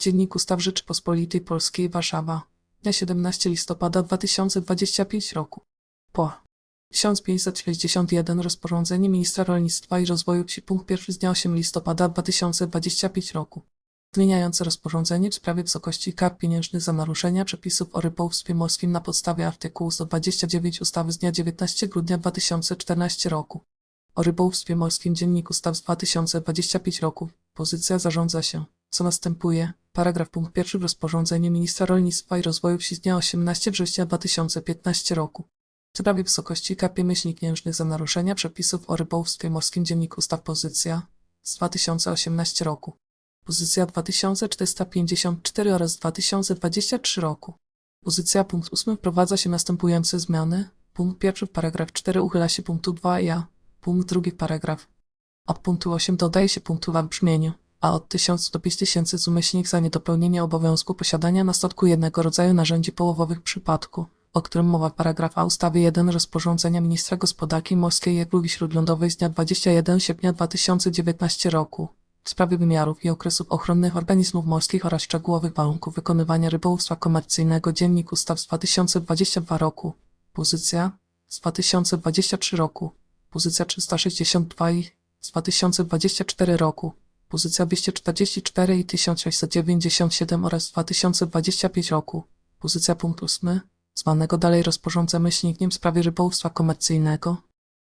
Dziennik Ustaw Rzeczypospolitej Polskiej Warszawa. Dnia 17 listopada 2025 roku. Po 1561 rozporządzenie Ministra Rolnictwa i Rozwoju Wsi punkt pierwszy z dnia 8 listopada 2025 roku. Zmieniające rozporządzenie w sprawie wysokości kar pieniężnych za naruszenia przepisów o rybołówstwie morskim na podstawie artykułu 129 ustawy z dnia 19 grudnia 2014 roku. O rybołówstwie morskim Dziennik Ustaw z 2025 roku. Pozycja zarządza się. Co następuje? Paragraf punkt pierwszy w rozporządzeniu Ministra Rolnictwa i Rozwoju Wsi z dnia 18 września 2015 roku. W sprawie wysokości kar pieniężnych za naruszenia przepisów o rybołówstwie morskim Dziennik Ustaw Pozycja z 2018 roku. Pozycja 2454 oraz 2023 roku. Pozycja punkt 8 wprowadza się następujące zmiany. Punkt pierwszy w paragraf 4 uchyla się punktu 2 i a. Punkt drugi paragraf. Od punktu 8 dodaje się punktu 2 w brzmieniu, a od 1000 do 5000 z umyślnik za niedopełnienie obowiązku posiadania na statku jednego rodzaju narzędzi połowowych w przypadku, o którym mowa paragraf A ustawy 1 rozporządzenia Ministra Gospodarki Morskiej i Żeglugi Śródlądowej z dnia 21 sierpnia 2019 roku w sprawie wymiarów i okresów ochronnych organizmów morskich oraz szczegółowych warunków wykonywania rybołówstwa komercyjnego Dziennik Ustaw z 2022 roku. Pozycja z 2023 roku. Pozycja 362 i z 2024 roku. Pozycja 244 i 1697 oraz z 2025 roku. Pozycja punkt 8, zwanego dalej rozporządza myślnikiem w sprawie rybołówstwa komercyjnego.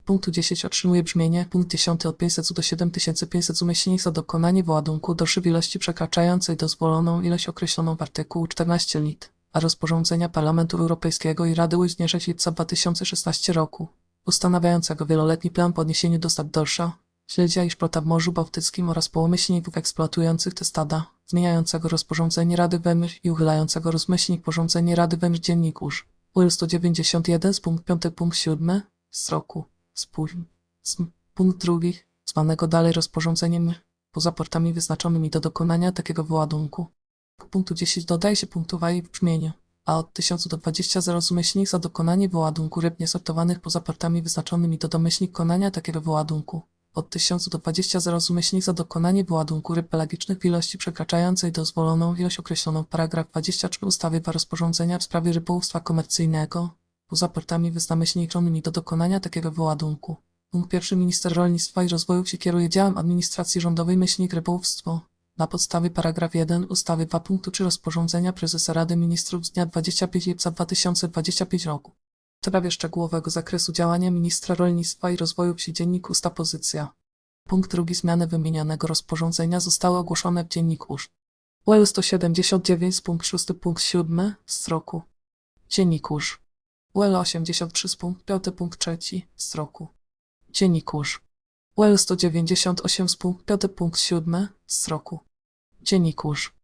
Punktu 10 otrzymuje brzmienie. Punkt 10 od 500 do 7500 z umyślnik za dokonanie wyładunku do ilości przekraczającej dozwoloną ilość określoną w artykułu 14 lit, a rozporządzenia Parlamentu Europejskiego i Rady 6 lipca 2016 roku, ustanawiającego wieloletni plan po odniesieniu do dorsza, śledzia i szprota w Morzu Bałtyckim oraz połomyślników eksploatujących te stada, zmieniającego rozporządzenie Rady Wemyr i uchylającego rozmyślnik porządzenie Rady Wemyr Dziennikurz, UL 191 z punkt 5 punkt 7 z roku spóźni. Z punkt drugi, zwanego dalej rozporządzeniem poza portami wyznaczonymi do dokonania takiego wyładunku. Punktu 10 dodaje się punktowa i w brzmieniu, a od 1000 do 20 za rozmyślnik za dokonanie wyładunku ryb niesortowanych poza portami wyznaczonymi do domyślnik konania takiego wyładunku. Od 1000 do 20 za rozmyślnik za dokonanie wyładunku ryb pelagicznych w ilości przekraczającej dozwoloną ilość określoną w paragraf 23 ustawy w rozporządzenia w sprawie rybołówstwa komercyjnego, poza portami wyznamyślniczonymi do dokonania takiego wyładunku. Punkt pierwszy Minister Rolnictwa i Rozwoju Wsi kieruje działem administracji rządowej myślnik rybołówstwo. Na podstawie paragraf 1 ustawy 2 punktu 3 rozporządzenia prezesa Rady Ministrów z dnia 25 lipca 2025 roku. W sprawie szczegółowego zakresu działania Ministra Rolnictwa i Rozwoju Wsi Dziennik Usta Pozycja. Punkt drugi zmiany wymienionego rozporządzenia zostały ogłoszone w Dziennik Usz. UL 179 punkt 6 punkt 7 z roku. Dziennik Usz. UL 83 z punkt 5 punkt 3 z roku. Dziennikurz. UL 198 z punkt 5 punkt 7 z roku. Dziennikurz.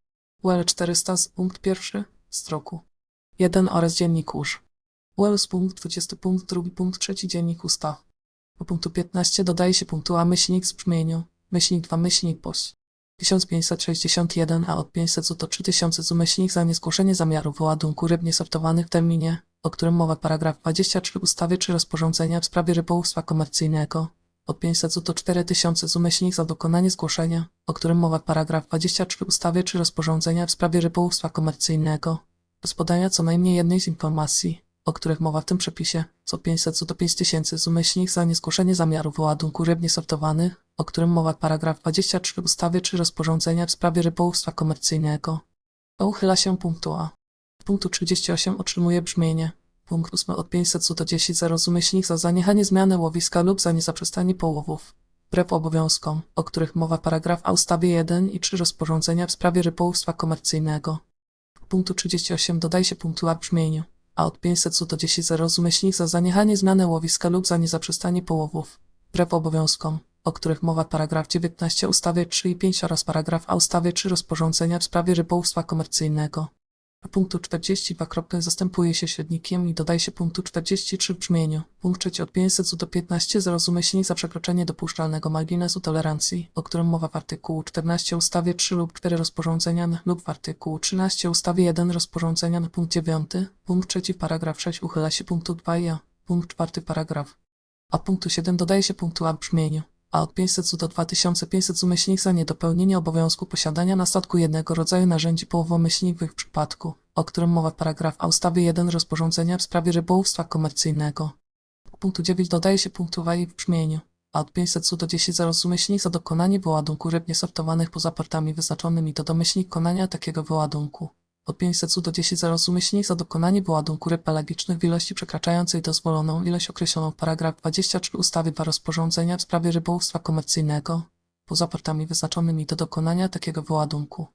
UL 400 z punkt 1 z roku. 1 oraz dziennikurz. UL z punkt 20 punkt 2 punkt 3 dziennik ustaw. Po punktu 15 dodaje się punktu A myślnik z brzmieniu, myślnik 2 myślnik POS. 1561 a od 500 do 3000 z umyślnik za niezgłoszenie zamiaru wyładunku ryb niesortowanych w terminie, o którym mowa paragraf 23 ustawy czy rozporządzenia w sprawie rybołówstwa komercyjnego. Od 500 do 4000 z umyślnik za dokonanie zgłoszenia, o którym mowa paragraf 23 ustawy czy rozporządzenia w sprawie rybołówstwa komercyjnego. Bez podania co najmniej jednej z informacji, o których mowa w tym przepisie, co 500 do 5000 z umyślnik za niezgłoszenie zamiaru wyładunku ryb niesortowanych, o którym mowa paragraf 23 ustawy czy rozporządzenia w sprawie rybołówstwa komercyjnego. To uchyla się punktu A. Punktu 38 otrzymuje brzmienie. Punkt 8 od 500 do 10 za rozumyślnik za zaniechanie zmiany łowiska lub za niezaprzestanie połowów. Wbrew obowiązkom, o których mowa paragraf A ustawie 1 i 3 rozporządzenia w sprawie rybołówstwa komercyjnego. Punktu 38 dodaje się punktu A w brzmieniu, a od 500 do 10 za rozumyślnik za zaniechanie zmiany łowiska lub za niezaprzestanie połowów. Wbrew obowiązkom, o których mowa paragraf 19 ustawy 3 i 5 oraz paragraf A ustawy 3 rozporządzenia w sprawie rybołówstwa komercyjnego. Punktu 42 kropkę zastępuje się średnikiem i dodaje się punktu 43 w brzmieniu. Trzeci od 500 do 15 zrozumie silnik za przekroczenie dopuszczalnego marginesu tolerancji, o którym mowa w artykułu 14 ustawie 3 lub 4 rozporządzenia lub w artykułu 13 ustawie 1 rozporządzenia punkt 9. Punkt trzeci paragraf 6 uchyla się punktu 2 i a. Punkt czwarty paragraf. A punktu 7 dodaje się punktu a w brzmieniu. A od 500 zu do 2500 zu myślnik za niedopełnienie obowiązku posiadania na statku jednego rodzaju narzędzi połowomyślników w przypadku, o którym mowa paragraf A ustawy 1 rozporządzenia w sprawie rybołówstwa komercyjnego. W punktu 9 dodaje się punkt w brzmieniu, a od 500 zu do 10 za rozumyślnik za dokonanie wyładunku ryb niesortowanych poza portami wyznaczonymi to domyślnik konania takiego wyładunku. Od 500 zu do 10 za rozumyślnik za dokonanie wyładunku ryb pelagicznych w ilości przekraczającej dozwoloną ilość określoną w paragraf 23 ustawy 2 rozporządzenia w sprawie rybołówstwa komercyjnego, poza portami wyznaczonymi do dokonania takiego wyładunku.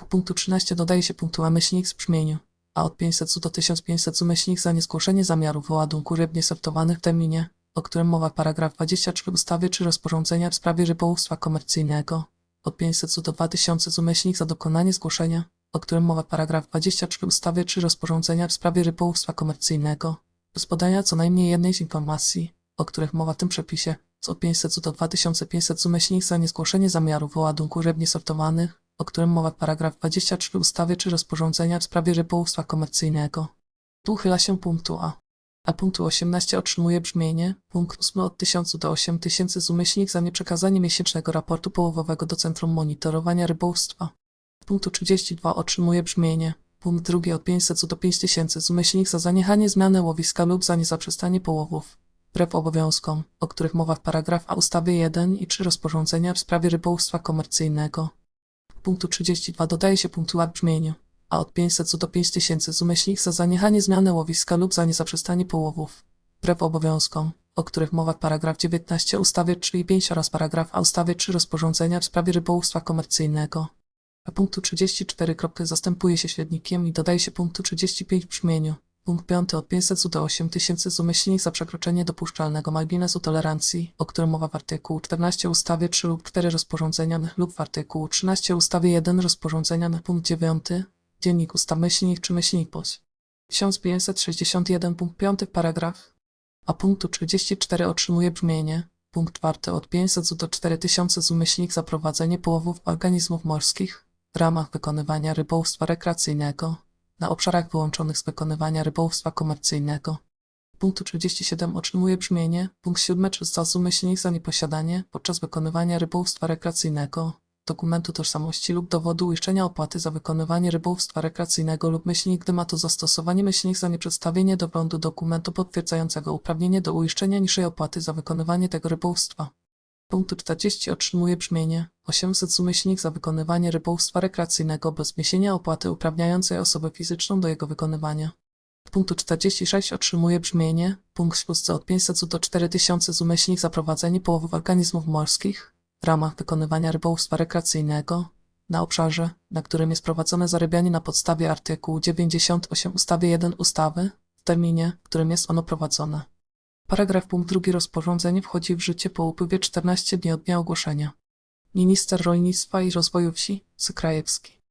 Po punktu 13 dodaje się punktu A myślnik w brzmieniu, a od 500 zu do 1500 zu myślnik za niezgłoszenie zamiaru wyładunku ryb niesortowanych w terminie, o którym mowa paragraf 23 ustawy czy rozporządzenia w sprawie rybołówstwa komercyjnego, od 500 zu do 2000 zu myślnik za dokonanie zgłoszenia, o którym mowa paragraf 23 ustawy czy rozporządzenia w sprawie rybołówstwa komercyjnego, bez podania co najmniej jednej z informacji, o których mowa w tym przepisie, z od 500 zu do 2500 zu myślnik za niezgłoszenie zamiaru wyładunku ryb niesortowanych, o którym mowa paragraf 23 ustawy czy rozporządzenia w sprawie rybołówstwa komercyjnego. Tu uchyla się punktu A. A punktu 18 otrzymuje brzmienie, punkt 8 od 1000 do 8000 z umyślnik za nieprzekazanie miesięcznego raportu połowowego do Centrum Monitorowania Rybołówstwa. Punktu 32 otrzymuje brzmienie, punkt drugi od 500 do 5000 z umyślnik za zaniechanie zmiany łowiska lub za niezaprzestanie połowów. Wbrew obowiązkom, o których mowa w paragraf A ustawy 1 i 3 rozporządzenia w sprawie rybołówstwa komercyjnego. Punktu 32 dodaje się punktu A brzmieniu, a od 500 do 5000 z umyślnik za zaniechanie zmiany łowiska lub za niezaprzestanie połowów. Wbrew obowiązkom, o których mowa w paragraf 19 ustawy 3 i 5 oraz paragraf A ustawy 3 rozporządzenia w sprawie rybołówstwa komercyjnego. A punktu 34 kropkę zastępuje się średnikiem i dodaje się punktu 35 w brzmieniu. Punkt 5 od 500 do 8000 z umyślnik za przekroczenie dopuszczalnego marginesu tolerancji, o którym mowa w artykułu 14 ustawy 3 lub 4 rozporządzenia lub w artykułu 13 ustawy 1 rozporządzenia punkt 9, dziennik ustaw myślnik czy myślnik POS. 1561 punkt 5 paragraf. A punktu 34 otrzymuje brzmienie. Punkt 4 od 500 do 4000 z umyślnik za prowadzenie połowów organizmów morskich w ramach wykonywania rybołówstwa rekreacyjnego na obszarach wyłączonych z wykonywania rybołówstwa komercyjnego. Pkt 37 otrzymuje brzmienie: Pkt 7 Czasu myślnik za nieposiadanie podczas wykonywania rybołówstwa rekreacyjnego dokumentu tożsamości lub dowodu uiszczenia opłaty za wykonywanie rybołówstwa rekreacyjnego lub myślnik, gdy ma to zastosowanie myślnik za nieprzedstawienie do lądu dokumentu potwierdzającego uprawnienie do uiszczenia niższej opłaty za wykonywanie tego rybołówstwa. Punktu 40 otrzymuje brzmienie 800 zumyślnik za wykonywanie rybołówstwa rekreacyjnego bez wniesienia opłaty uprawniającej osobę fizyczną do jego wykonywania. Punktu 46 otrzymuje brzmienie punkt 6 od 500 do 4000 zumyślnik za prowadzenie połowów organizmów morskich w ramach wykonywania rybołówstwa rekreacyjnego na obszarze, na którym jest prowadzone zarabianie na podstawie artykułu 98 ustawy 1 ustawy w terminie, w którym jest ono prowadzone. Paragraf drugi rozporządzenie wchodzi w życie po upływie 14 dni od dnia ogłoszenia. Minister Rolnictwa i Rozwoju Wsi Sykrajewski.